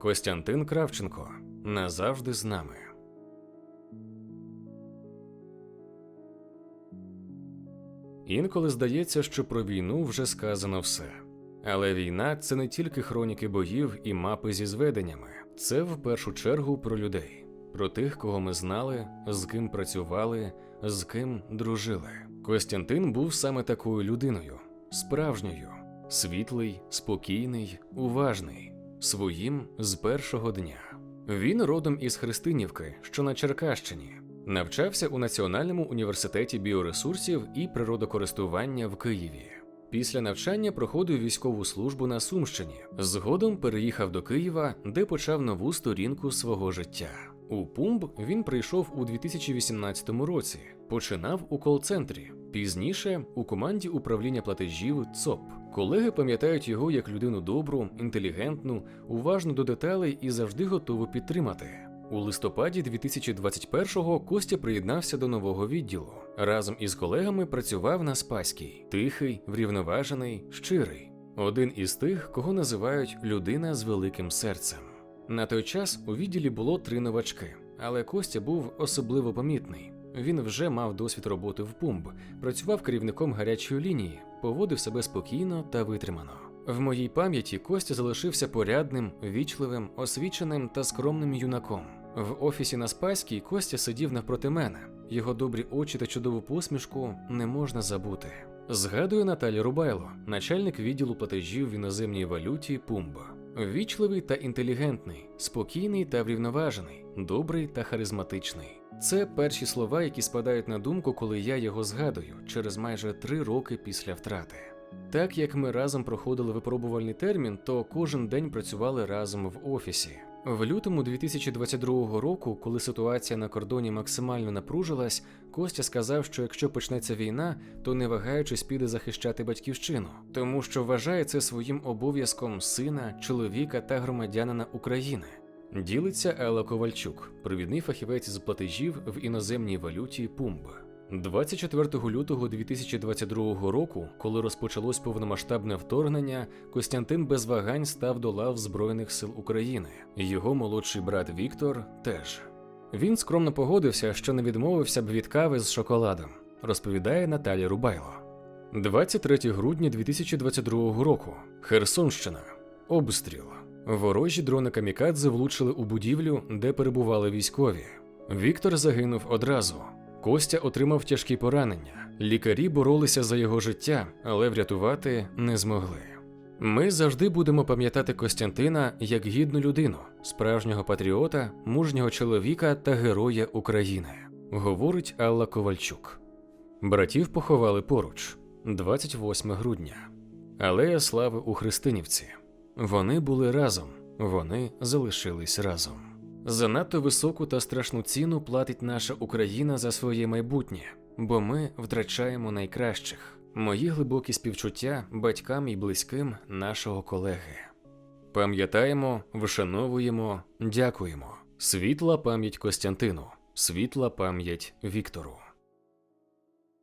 Костянтин Кравченко назавжди з нами. Інколи здається, що про війну вже сказано все. Але війна це не тільки хроніки боїв і мапи зі зведеннями, це в першу чергу про людей, про тих, кого ми знали, з ким працювали, з ким дружили. Костянтин був саме такою людиною, справжньою, світлий, спокійний, уважний, своїм з першого дня. Він родом із Христинівки, що на Черкащині, навчався у Національному університеті біоресурсів і природокористування в Києві. Після навчання проходив військову службу на Сумщині. Згодом переїхав до Києва, де почав нову сторінку свого життя. У Пумб він прийшов у 2018 році, починав у кол-центрі. Пізніше у команді управління платежів ЦОП. Колеги пам'ятають його як людину добру, інтелігентну, уважну до деталей і завжди готову підтримати. У листопаді 2021-го Костя приєднався до нового відділу. Разом із колегами працював на Спаській, тихий, врівноважений, щирий. Один із тих, кого називають людина з великим серцем. На той час у відділі було три новачки, але Костя був особливо помітний. Він вже мав досвід роботи в пумб, працював керівником гарячої лінії, поводив себе спокійно та витримано. В моїй пам'яті Костя залишився порядним, вічливим, освіченим та скромним юнаком. В офісі на Спаській Костя сидів навпроти мене. Його добрі очі та чудову посмішку не можна забути. Згадує Наталя Рубайло, начальник відділу платежів в іноземній валюті Пумба. Вічливий та інтелігентний, спокійний та врівноважений, добрий та харизматичний. Це перші слова, які спадають на думку, коли я його згадую через майже три роки після втрати. Так як ми разом проходили випробувальний термін, то кожен день працювали разом в офісі. В лютому 2022 року, коли ситуація на кордоні максимально напружилась, Костя сказав, що якщо почнеться війна, то не вагаючись піде захищати батьківщину, тому що вважає це своїм обов'язком сина, чоловіка та громадянина України. Ділиться Елла Ковальчук, провідний фахівець з платежів в іноземній валюті Пумб. 24 лютого 2022 року, коли розпочалось повномасштабне вторгнення, Костянтин без вагань став до лав Збройних сил України. Його молодший брат Віктор теж. Він скромно погодився, що не відмовився б від кави з шоколадом, розповідає Наталя Рубайло. 23 грудня 2022 року. Херсонщина. Обстріл. Ворожі дрони камікадзе влучили у будівлю, де перебували військові. Віктор загинув одразу. Костя отримав тяжкі поранення. Лікарі боролися за його життя, але врятувати не змогли. Ми завжди будемо пам'ятати Костянтина як гідну людину, справжнього патріота, мужнього чоловіка та героя України, говорить Алла Ковальчук. Братів поховали поруч 28 грудня. Алея слави у Христинівці. Вони були разом, вони залишились разом. Занадто високу та страшну ціну платить наша Україна за своє майбутнє, бо ми втрачаємо найкращих. Мої глибокі співчуття батькам і близьким нашого колеги. Пам'ятаємо, вшановуємо, дякуємо. Світла пам'ять Костянтину, світла пам'ять Віктору.